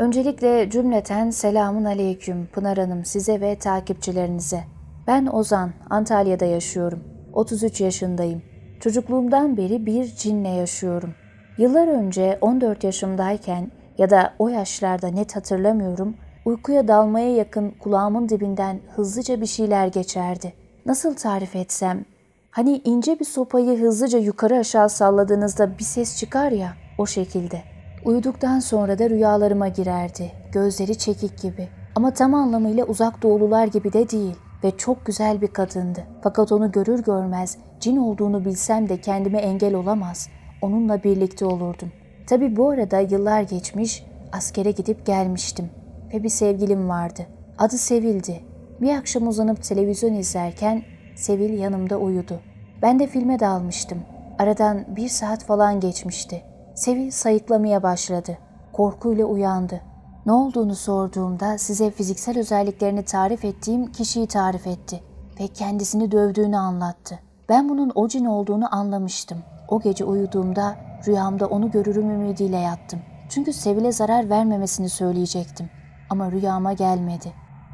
Öncelikle cümleten selamun aleyküm Pınar Hanım size ve takipçilerinize. Ben Ozan, Antalya'da yaşıyorum. 33 yaşındayım. Çocukluğumdan beri bir cinle yaşıyorum. Yıllar önce 14 yaşımdayken ya da o yaşlarda net hatırlamıyorum, uykuya dalmaya yakın kulağımın dibinden hızlıca bir şeyler geçerdi. Nasıl tarif etsem? Hani ince bir sopayı hızlıca yukarı aşağı salladığınızda bir ses çıkar ya, o şekilde. Uyuduktan sonra da rüyalarıma girerdi. Gözleri çekik gibi. Ama tam anlamıyla uzak doğulular gibi de değil. Ve çok güzel bir kadındı. Fakat onu görür görmez cin olduğunu bilsem de kendime engel olamaz. Onunla birlikte olurdum. Tabi bu arada yıllar geçmiş, askere gidip gelmiştim. Ve bir sevgilim vardı. Adı Sevil'di. Bir akşam uzanıp televizyon izlerken Sevil yanımda uyudu. Ben de filme dalmıştım. Aradan bir saat falan geçmişti. Sevil sayıklamaya başladı. Korkuyla uyandı. Ne olduğunu sorduğumda size fiziksel özelliklerini tarif ettiğim kişiyi tarif etti ve kendisini dövdüğünü anlattı. Ben bunun o cin olduğunu anlamıştım. O gece uyuduğumda rüyamda onu görürüm ümidiyle yattım. Çünkü Sevil'e zarar vermemesini söyleyecektim. Ama rüyama gelmedi.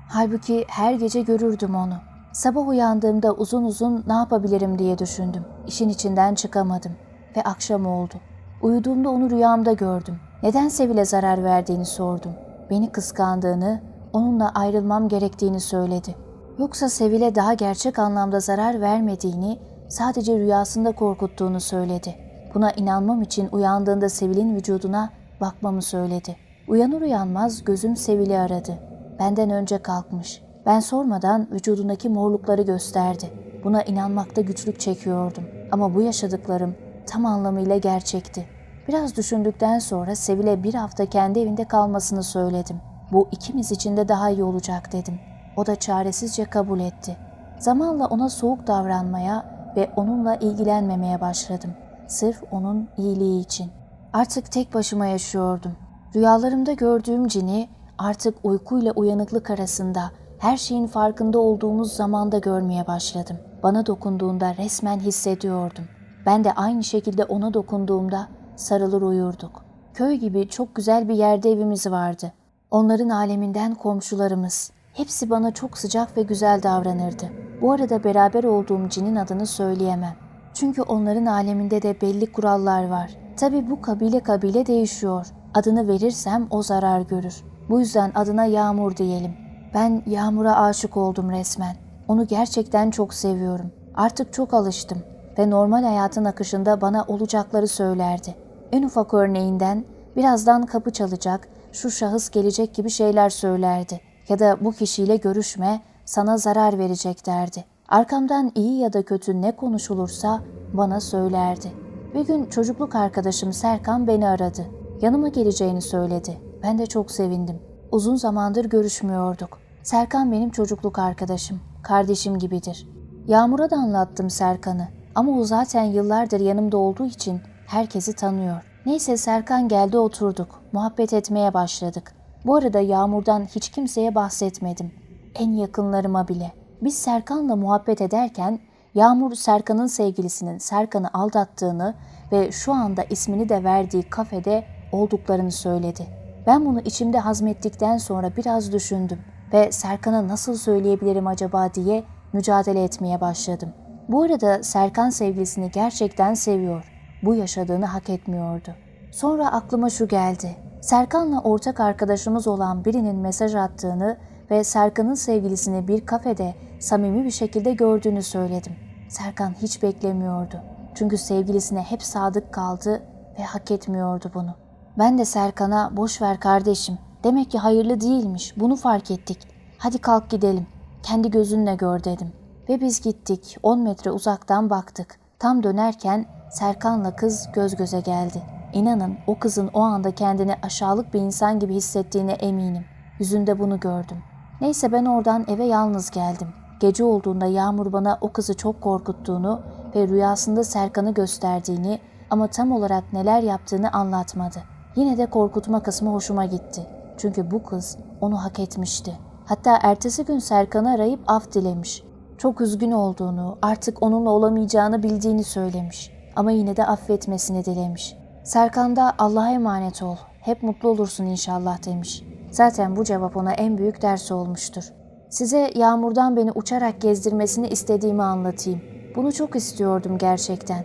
Halbuki her gece görürdüm onu. Sabah uyandığımda uzun uzun ne yapabilirim diye düşündüm. İşin içinden çıkamadım ve akşam oldu. Uyuduğumda onu rüyamda gördüm. Neden Sevil'e zarar verdiğini sordum. Beni kıskandığını, onunla ayrılmam gerektiğini söyledi. Yoksa Sevil'e daha gerçek anlamda zarar vermediğini, sadece rüyasında korkuttuğunu söyledi. Buna inanmam için uyandığında Sevil'in vücuduna bakmamı söyledi. Uyanır uyanmaz gözüm Sevil'i aradı. Benden önce kalkmış. Ben sormadan vücudundaki morlukları gösterdi. Buna inanmakta güçlük çekiyordum. Ama bu yaşadıklarım tam anlamıyla gerçekti. Biraz düşündükten sonra Sevil'e bir hafta kendi evinde kalmasını söyledim. Bu ikimiz için de daha iyi olacak dedim. O da çaresizce kabul etti. Zamanla ona soğuk davranmaya ve onunla ilgilenmemeye başladım. Sırf onun iyiliği için. Artık tek başıma yaşıyordum. Rüyalarımda gördüğüm cini artık uykuyla uyanıklık arasında her şeyin farkında olduğumuz zamanda görmeye başladım. Bana dokunduğunda resmen hissediyordum. Ben de aynı şekilde ona dokunduğumda sarılır uyurduk. Köy gibi çok güzel bir yerde evimiz vardı. Onların aleminden komşularımız. Hepsi bana çok sıcak ve güzel davranırdı. Bu arada beraber olduğum cinin adını söyleyemem. Çünkü onların aleminde de belli kurallar var. Tabi bu kabile kabile değişiyor. Adını verirsem o zarar görür. Bu yüzden adına Yağmur diyelim. Ben Yağmur'a aşık oldum resmen. Onu gerçekten çok seviyorum. Artık çok alıştım ve normal hayatın akışında bana olacakları söylerdi. En ufak örneğinden birazdan kapı çalacak, şu şahıs gelecek gibi şeyler söylerdi. Ya da bu kişiyle görüşme, sana zarar verecek derdi. Arkamdan iyi ya da kötü ne konuşulursa bana söylerdi. Bir gün çocukluk arkadaşım Serkan beni aradı. Yanıma geleceğini söyledi. Ben de çok sevindim. Uzun zamandır görüşmüyorduk. Serkan benim çocukluk arkadaşım, kardeşim gibidir. Yağmur'a da anlattım Serkan'ı. Ama o zaten yıllardır yanımda olduğu için herkesi tanıyor. Neyse Serkan geldi oturduk. Muhabbet etmeye başladık. Bu arada Yağmur'dan hiç kimseye bahsetmedim. En yakınlarıma bile. Biz Serkan'la muhabbet ederken Yağmur Serkan'ın sevgilisinin Serkan'ı aldattığını ve şu anda ismini de verdiği kafede olduklarını söyledi. Ben bunu içimde hazmettikten sonra biraz düşündüm ve Serkan'a nasıl söyleyebilirim acaba diye mücadele etmeye başladım. Bu arada Serkan sevgilisini gerçekten seviyor. Bu yaşadığını hak etmiyordu. Sonra aklıma şu geldi. Serkan'la ortak arkadaşımız olan birinin mesaj attığını ve Serkan'ın sevgilisini bir kafede samimi bir şekilde gördüğünü söyledim. Serkan hiç beklemiyordu. Çünkü sevgilisine hep sadık kaldı ve hak etmiyordu bunu. Ben de Serkan'a boş ver kardeşim. Demek ki hayırlı değilmiş. Bunu fark ettik. Hadi kalk gidelim. Kendi gözünle gör dedim. Ve biz gittik. 10 metre uzaktan baktık. Tam dönerken Serkan'la kız göz göze geldi. İnanın o kızın o anda kendini aşağılık bir insan gibi hissettiğine eminim. Yüzünde bunu gördüm. Neyse ben oradan eve yalnız geldim. Gece olduğunda Yağmur bana o kızı çok korkuttuğunu ve rüyasında Serkan'ı gösterdiğini ama tam olarak neler yaptığını anlatmadı. Yine de korkutma kısmı hoşuma gitti. Çünkü bu kız onu hak etmişti. Hatta ertesi gün Serkan'ı arayıp af dilemiş. Çok üzgün olduğunu, artık onunla olamayacağını bildiğini söylemiş. Ama yine de affetmesini dilemiş. Serkan da Allah'a emanet ol, hep mutlu olursun inşallah demiş. Zaten bu cevap ona en büyük ders olmuştur. Size yağmurdan beni uçarak gezdirmesini istediğimi anlatayım. Bunu çok istiyordum gerçekten.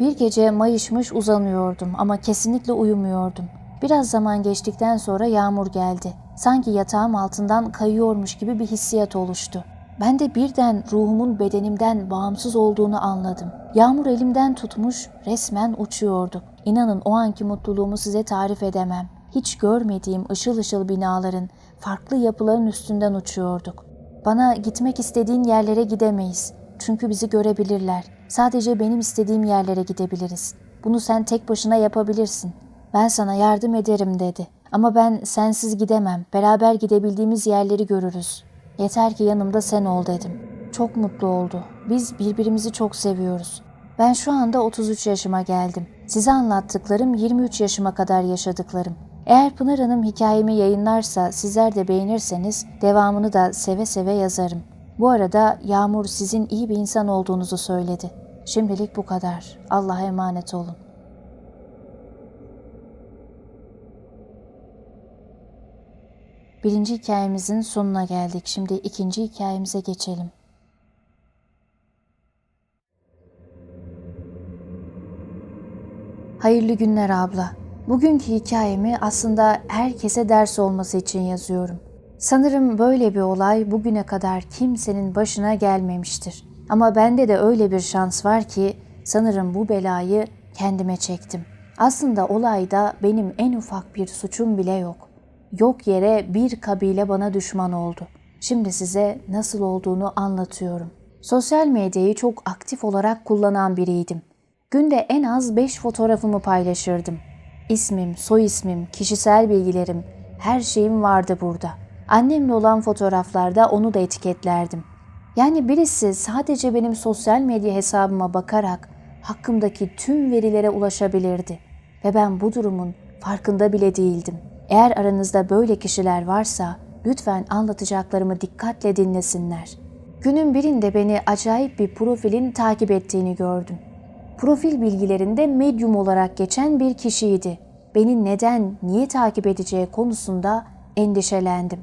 Bir gece mayışmış uzanıyordum ama kesinlikle uyumuyordum. Biraz zaman geçtikten sonra yağmur geldi. Sanki yatağım altından kayıyormuş gibi bir hissiyat oluştu. Ben de birden ruhumun bedenimden bağımsız olduğunu anladım. Yağmur elimden tutmuş, resmen uçuyordu. İnanın o anki mutluluğumu size tarif edemem. Hiç görmediğim ışıl ışıl binaların, farklı yapıların üstünden uçuyorduk. Bana gitmek istediğin yerlere gidemeyiz. Çünkü bizi görebilirler. Sadece benim istediğim yerlere gidebiliriz. Bunu sen tek başına yapabilirsin. Ben sana yardım ederim dedi. Ama ben sensiz gidemem. Beraber gidebildiğimiz yerleri görürüz. Yeter ki yanımda sen ol dedim. Çok mutlu oldu. Biz birbirimizi çok seviyoruz. Ben şu anda 33 yaşıma geldim. Size anlattıklarım 23 yaşıma kadar yaşadıklarım. Eğer Pınar Hanım hikayemi yayınlarsa sizler de beğenirseniz devamını da seve seve yazarım. Bu arada Yağmur sizin iyi bir insan olduğunuzu söyledi. Şimdilik bu kadar. Allah'a emanet olun. Birinci hikayemizin sonuna geldik. Şimdi ikinci hikayemize geçelim. Hayırlı günler abla. Bugünkü hikayemi aslında herkese ders olması için yazıyorum. Sanırım böyle bir olay bugüne kadar kimsenin başına gelmemiştir. Ama bende de öyle bir şans var ki sanırım bu belayı kendime çektim. Aslında olayda benim en ufak bir suçum bile yok. Yok yere bir kabile bana düşman oldu. Şimdi size nasıl olduğunu anlatıyorum. Sosyal medyayı çok aktif olarak kullanan biriydim. Günde en az 5 fotoğrafımı paylaşırdım. İsmim, soy ismim, kişisel bilgilerim, her şeyim vardı burada. Annemle olan fotoğraflarda onu da etiketlerdim. Yani birisi sadece benim sosyal medya hesabıma bakarak hakkımdaki tüm verilere ulaşabilirdi ve ben bu durumun farkında bile değildim. Eğer aranızda böyle kişiler varsa lütfen anlatacaklarımı dikkatle dinlesinler. Günün birinde beni acayip bir profilin takip ettiğini gördüm. Profil bilgilerinde medyum olarak geçen bir kişiydi. Beni neden, niye takip edeceği konusunda endişelendim.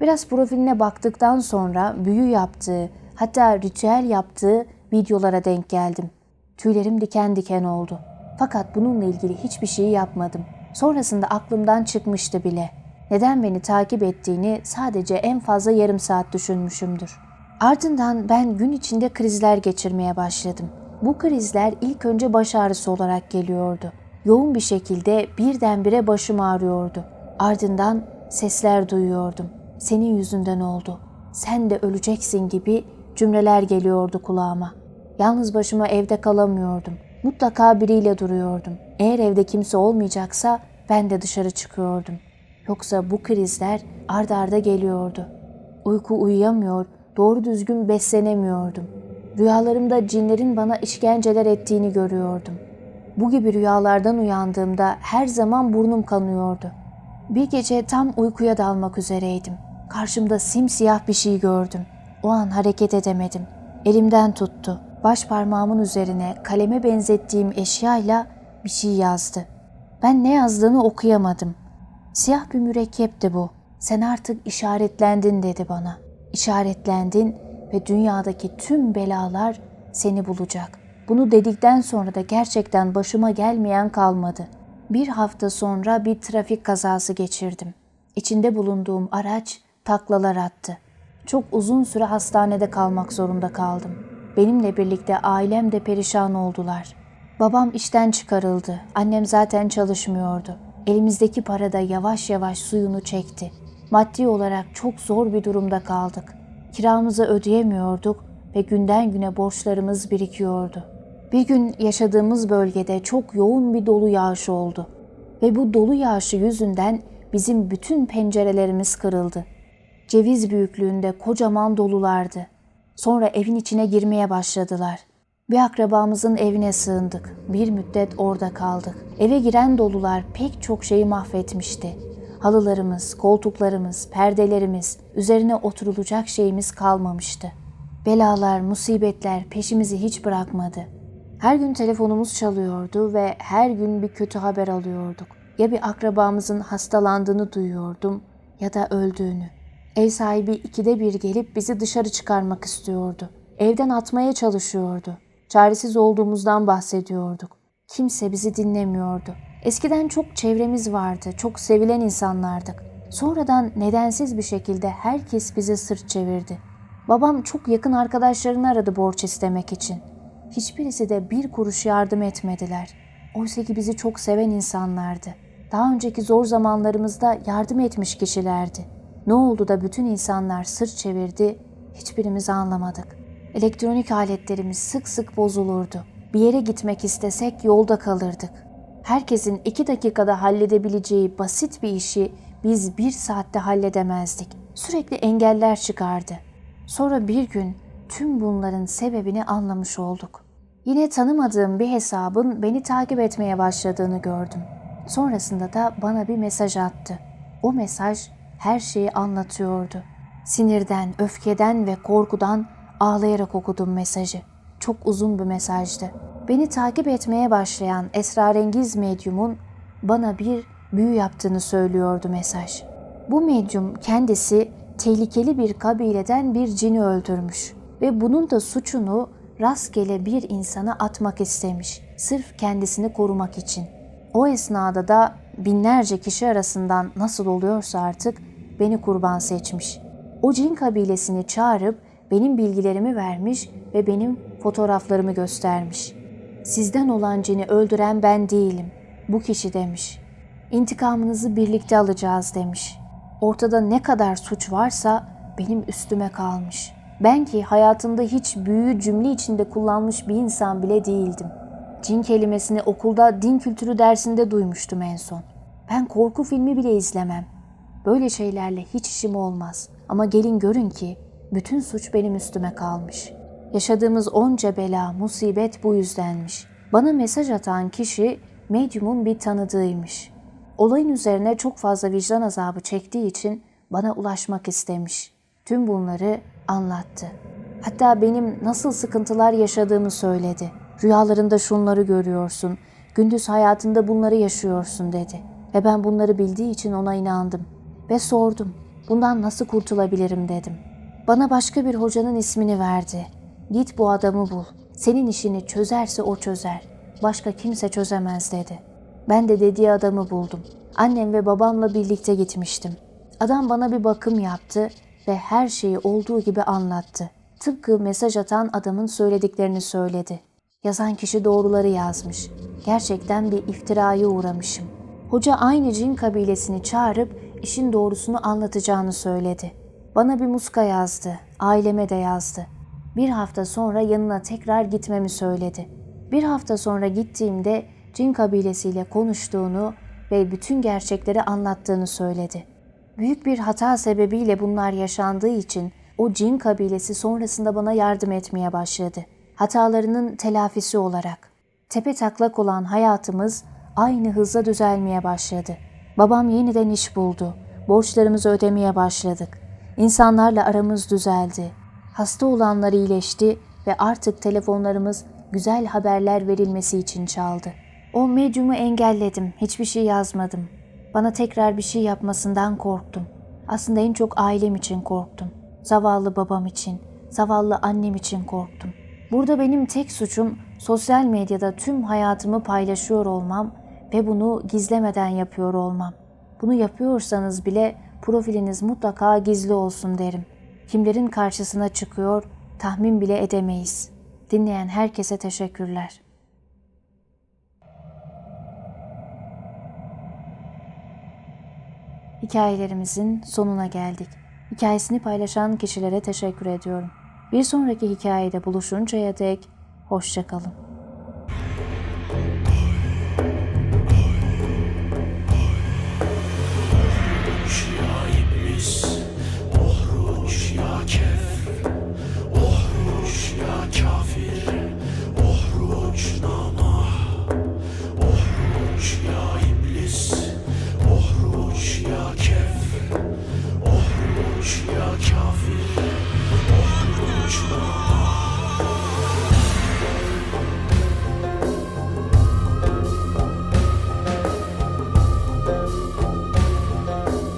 Biraz profiline baktıktan sonra büyü yaptığı, hatta ritüel yaptığı videolara denk geldim. Tüylerim diken diken oldu. Fakat bununla ilgili hiçbir şey yapmadım. Sonrasında aklımdan çıkmıştı bile. Neden beni takip ettiğini sadece en fazla yarım saat düşünmüşümdür. Ardından ben gün içinde krizler geçirmeye başladım. Bu krizler ilk önce baş ağrısı olarak geliyordu. Yoğun bir şekilde birdenbire başım ağrıyordu. Ardından sesler duyuyordum. Senin yüzünden oldu. Sen de öleceksin gibi cümleler geliyordu kulağıma. Yalnız başıma evde kalamıyordum. Mutlaka biriyle duruyordum. Eğer evde kimse olmayacaksa ben de dışarı çıkıyordum. Yoksa bu krizler ard arda geliyordu. Uyku uyuyamıyor, doğru düzgün beslenemiyordum. Rüyalarımda cinlerin bana işkenceler ettiğini görüyordum. Bu gibi rüyalardan uyandığımda her zaman burnum kanıyordu. Bir gece tam uykuya dalmak üzereydim. Karşımda simsiyah bir şey gördüm. O an hareket edemedim. Elimden tuttu. Baş parmağımın üzerine kaleme benzettiğim eşyayla bir şey yazdı. Ben ne yazdığını okuyamadım. Siyah bir mürekkepti bu. Sen artık işaretlendin dedi bana. İşaretlendin ve dünyadaki tüm belalar seni bulacak. Bunu dedikten sonra da gerçekten başıma gelmeyen kalmadı. Bir hafta sonra bir trafik kazası geçirdim. İçinde bulunduğum araç taklalar attı. Çok uzun süre hastanede kalmak zorunda kaldım. Benimle birlikte ailem de perişan oldular. Babam işten çıkarıldı. Annem zaten çalışmıyordu. Elimizdeki para da yavaş yavaş suyunu çekti. Maddi olarak çok zor bir durumda kaldık. Kiramızı ödeyemiyorduk ve günden güne borçlarımız birikiyordu. Bir gün yaşadığımız bölgede çok yoğun bir dolu yağış oldu. Ve bu dolu yağışı yüzünden bizim bütün pencerelerimiz kırıldı. Ceviz büyüklüğünde kocaman dolulardı. Sonra evin içine girmeye başladılar. Bir akrabamızın evine sığındık. Bir müddet orada kaldık. Eve giren dolular pek çok şeyi mahvetmişti. Halılarımız, koltuklarımız, perdelerimiz, üzerine oturulacak şeyimiz kalmamıştı. Belalar, musibetler peşimizi hiç bırakmadı. Her gün telefonumuz çalıyordu ve her gün bir kötü haber alıyorduk. Ya bir akrabamızın hastalandığını duyuyordum ya da öldüğünü. Ev sahibi ikide bir gelip bizi dışarı çıkarmak istiyordu. Evden atmaya çalışıyordu. Çaresiz olduğumuzdan bahsediyorduk. Kimse bizi dinlemiyordu. Eskiden çok çevremiz vardı, çok sevilen insanlardık. Sonradan nedensiz bir şekilde herkes bize sırt çevirdi. Babam çok yakın arkadaşlarını aradı borç istemek için. Hiçbirisi de bir kuruş yardım etmediler. Oysa ki bizi çok seven insanlardı. Daha önceki zor zamanlarımızda yardım etmiş kişilerdi. Ne oldu da bütün insanlar sırt çevirdi, hiçbirimiz anlamadık. Elektronik aletlerimiz sık sık bozulurdu. Bir yere gitmek istesek yolda kalırdık. Herkesin iki dakikada halledebileceği basit bir işi biz bir saatte halledemezdik. Sürekli engeller çıkardı. Sonra bir gün tüm bunların sebebini anlamış olduk. Yine tanımadığım bir hesabın beni takip etmeye başladığını gördüm. Sonrasında da bana bir mesaj attı. O mesaj her şeyi anlatıyordu. Sinirden, öfkeden ve korkudan ağlayarak okudum mesajı. Çok uzun bir mesajdı. Beni takip etmeye başlayan esrarengiz medyumun bana bir büyü yaptığını söylüyordu mesaj. Bu medyum kendisi tehlikeli bir kabileden bir cini öldürmüş ve bunun da suçunu rastgele bir insana atmak istemiş. Sırf kendisini korumak için. O esnada da binlerce kişi arasından nasıl oluyorsa artık beni kurban seçmiş. O cin kabilesini çağırıp benim bilgilerimi vermiş ve benim fotoğraflarımı göstermiş. Sizden olan cini öldüren ben değilim. Bu kişi demiş. İntikamınızı birlikte alacağız demiş. Ortada ne kadar suç varsa benim üstüme kalmış. Ben ki hayatımda hiç büyü cümle içinde kullanmış bir insan bile değildim. Cin kelimesini okulda din kültürü dersinde duymuştum en son. Ben korku filmi bile izlemem. Böyle şeylerle hiç işim olmaz. Ama gelin görün ki bütün suç benim üstüme kalmış. Yaşadığımız onca bela, musibet bu yüzdenmiş. Bana mesaj atan kişi medyumun bir tanıdığıymış. Olayın üzerine çok fazla vicdan azabı çektiği için bana ulaşmak istemiş. Tüm bunları anlattı. Hatta benim nasıl sıkıntılar yaşadığımı söyledi. Rüyalarında şunları görüyorsun, gündüz hayatında bunları yaşıyorsun dedi. Ve ben bunları bildiği için ona inandım. Ve sordum, bundan nasıl kurtulabilirim dedim. Bana başka bir hocanın ismini verdi. Git bu adamı bul. Senin işini çözerse o çözer. Başka kimse çözemez dedi. Ben de dediği adamı buldum. Annem ve babamla birlikte gitmiştim. Adam bana bir bakım yaptı ve her şeyi olduğu gibi anlattı. Tıpkı mesaj atan adamın söylediklerini söyledi. Yazan kişi doğruları yazmış. Gerçekten bir iftiraya uğramışım. Hoca aynı cin kabilesini çağırıp işin doğrusunu anlatacağını söyledi. Bana bir muska yazdı, aileme de yazdı. Bir hafta sonra yanına tekrar gitmemi söyledi. Bir hafta sonra gittiğimde cin kabilesiyle konuştuğunu ve bütün gerçekleri anlattığını söyledi. Büyük bir hata sebebiyle bunlar yaşandığı için o cin kabilesi sonrasında bana yardım etmeye başladı. Hatalarının telafisi olarak. Tepe taklak olan hayatımız aynı hızla düzelmeye başladı. Babam yeniden iş buldu. Borçlarımızı ödemeye başladık. İnsanlarla aramız düzeldi. Hasta olanlar iyileşti ve artık telefonlarımız güzel haberler verilmesi için çaldı. O medyumu engelledim, hiçbir şey yazmadım. Bana tekrar bir şey yapmasından korktum. Aslında en çok ailem için korktum. Zavallı babam için, zavallı annem için korktum. Burada benim tek suçum sosyal medyada tüm hayatımı paylaşıyor olmam ve bunu gizlemeden yapıyor olmam. Bunu yapıyorsanız bile profiliniz mutlaka gizli olsun derim. Kimlerin karşısına çıkıyor tahmin bile edemeyiz. Dinleyen herkese teşekkürler. Hikayelerimizin sonuna geldik. Hikayesini paylaşan kişilere teşekkür ediyorum. Bir sonraki hikayede buluşuncaya dek hoşçakalın.